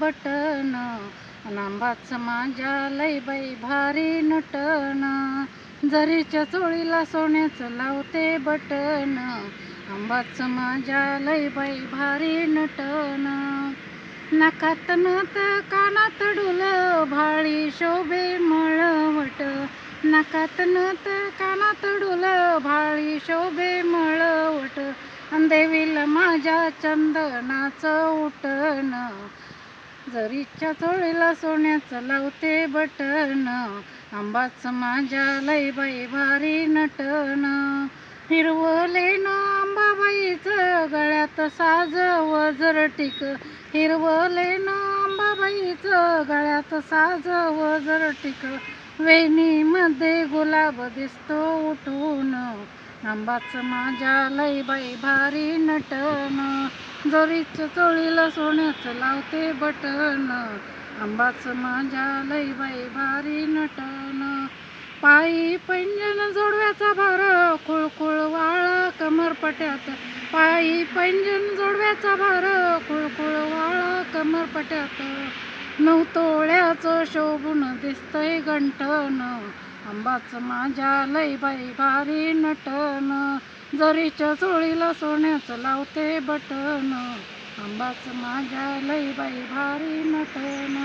Button नांबाच माझ्या लय बाई भारी नटन. जरीच्या चोळीला सोन्याचं लावते बटन आंबाच माझ्या लय बाई भारी नटन. नाकात नत कानात डुल भाळी शोभे मळवट. नाकात नत कानात डुल भाळी शोभे मळवट. अन देवीला माझ्या चंदनाचं उठण जरीच्या चोळीला सोन्याचं लावते बटन आंबाच माझ्या लय बाई भारी नटन. हिरवले ना आंबाबाईचं गळ्यात साज वजर टिक. हिरवले ना बाईच गळ्यात साज वजर टिक वेणीमध्ये गुलाब दिसतो उठून. आंबाच माझ्या लय बाई भारी नटन. जोरीच चोळीला सोन्याचं लावते बटन. आंबाच माझ्या लय बाई भारी नटन. पायी पैंजण जोडव्याचा भार खुळखुळ वाळा कमरपट्यात. पायी पैंजण जोडव्याचा भार खुळखुळ कमरपट्यात नऊ तोळ्याचं शोभून दिसतंय गंठन आंबाच माझ्या लय बाई भारी नटन. जरीच्या चोळीला सोन्याचं लावते बटन. आंबाच माझ्या लय बाई भारी नटन.